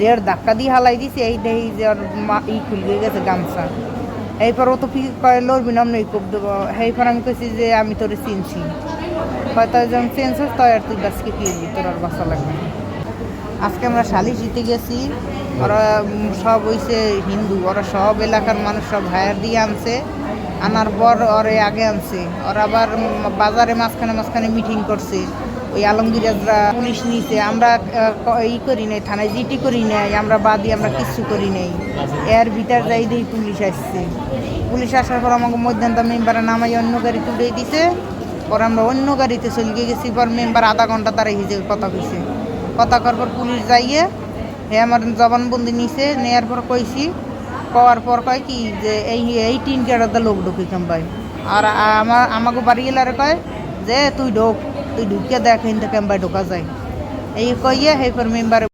দেড় ধাক্কা দিয়ে হালাই দিছে, এই দেহি যে মা ই খুলে গেছে গামছা। এইপর ও তো কি কয় লড়বি না আমি কোপ দেবো। এইপর আমি কইছি যে আমি তোরে চিনছি। হয়তো যখন চেঞ্জ হোস, তাই আর তুই গাছকে কি তোর আর বাসা লাগবে আজকে আমরা শালি জিতে গেছি। ওরা সব হইছে হিন্দু, ওরা সব এলাকার মানুষ সব হায়ার দিয়ে আনছে। আনার পর ওরে আগে আনছে। ওরা আবার বাজারে মাঝখানে মাঝখানে মিটিং করছে। ওই আলমগীরাজরা পুলিশ নিয়েছে আমরা ই করি নাই, থানায় জিটি করি নাই, আমরা বাদি আমরা কিচ্ছু করি নাই। এর ভিতর যাই দিয়ে পুলিশ আসছে। পুলিশ আসার পর আমাকে মধ্যান্ত মেম্বারে নামাই, অন্য গাড়ি তুলে দিছে। পর আমরা অন্য গাড়িতে চলে গেছি, পর মেম্বার আধা ঘণ্টা তারা হিসেবে কথা কইছে। কথা করার পর পুলিশ যাইয়ে, হে আমার জবানবন্দি নিছে, নেয়ার পর কইছি, কওয়ার পর কয় কি যে এই এই তিন কেটাতে লোক ঢুকি কাম্পাই আর আমার আমাকে বাড়ি এলারে কয় যে তুই ঢোক। তুই ঢুকে দেখ হিন্দু ক্যাম্পায় ঢোকা যায়। এই কইয়ে সেই পর মেম্বার